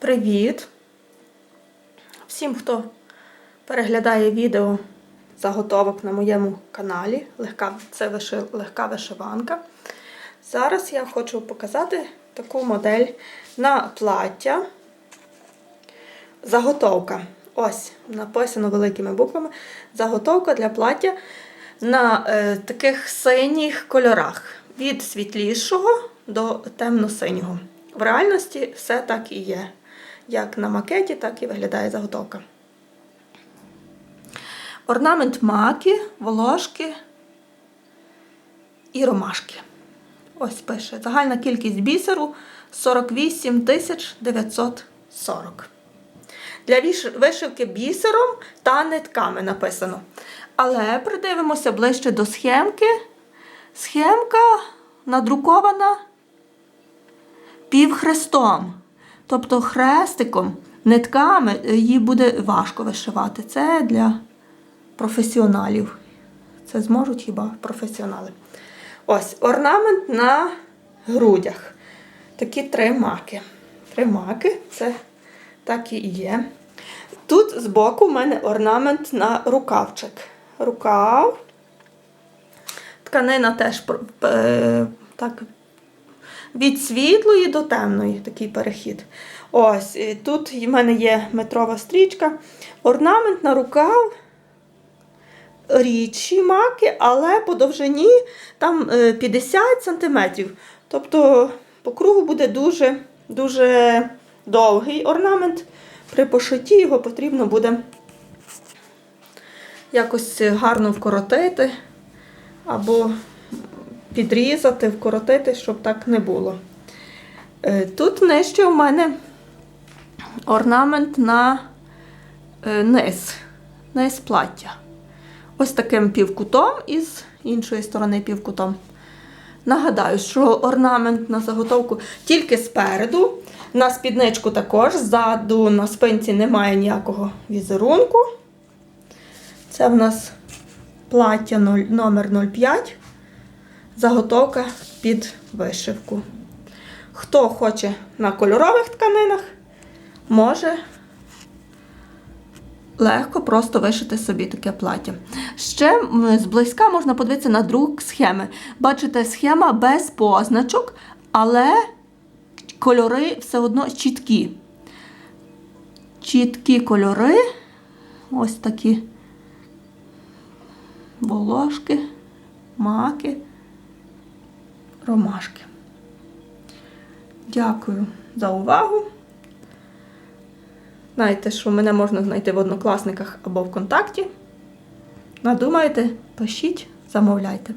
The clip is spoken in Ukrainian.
Привіт! Всім, хто переглядає відео заготовок на моєму каналі. Легка, це виши, легка вишиванка. Зараз я хочу показати таку модель на плаття. Заготовка. Ось, написано великими буквами. Заготовка для плаття на е, таких синіх кольорах. Від світлішого до темно-синього. В реальності все так і є. Як на макеті, так і виглядає заготовка. Орнамент маки, волошки і ромашки. Ось пише. Загальна кількість бісеру 48 940. Для вишивки бісером та нитками написано. Але придивимося ближче до схемки. Схемка надрукована півхрестом. Тобто хрестиком, нитками її буде важко вишивати. Це для професіоналів. Це зможуть хіба професіонали. Ось орнамент на грудях. Такі три маки. Три маки це так і є. Тут збоку в мене орнамент на рукавчик. Рукав. Тканина теж е, так від світлої до темної такий перехід. Ось, тут в мене є метрова стрічка. Орнамент на рукав рідші маки, але по довжині там е, 50 см. Тобто по кругу буде дуже, дуже довгий орнамент. При пошитті його потрібно буде якось гарно вкоротити або підрізати, вкоротити, щоб так не було. Е, Тут нижче у мене орнамент на е, низ, низ плаття. Ось таким півкутом і з іншої сторони півкутом. Нагадаю, що орнамент на заготовку тільки спереду. На спідничку також, ззаду на спинці немає ніякого візерунку. Це в нас плаття номер 05 заготовка під вишивку. Хто хоче на кольорових тканинах, може легко просто вишити собі таке плаття. Ще зблизька можна подивитися на друк схеми. Бачите, схема без позначок, але кольори все одно чіткі. Чіткі кольори. Ось такі волошки, маки ромашки. Дякую за увагу. Знаєте, що мене можна знайти в однокласниках або ВКонтакті. Надумайте, пишіть, замовляйте.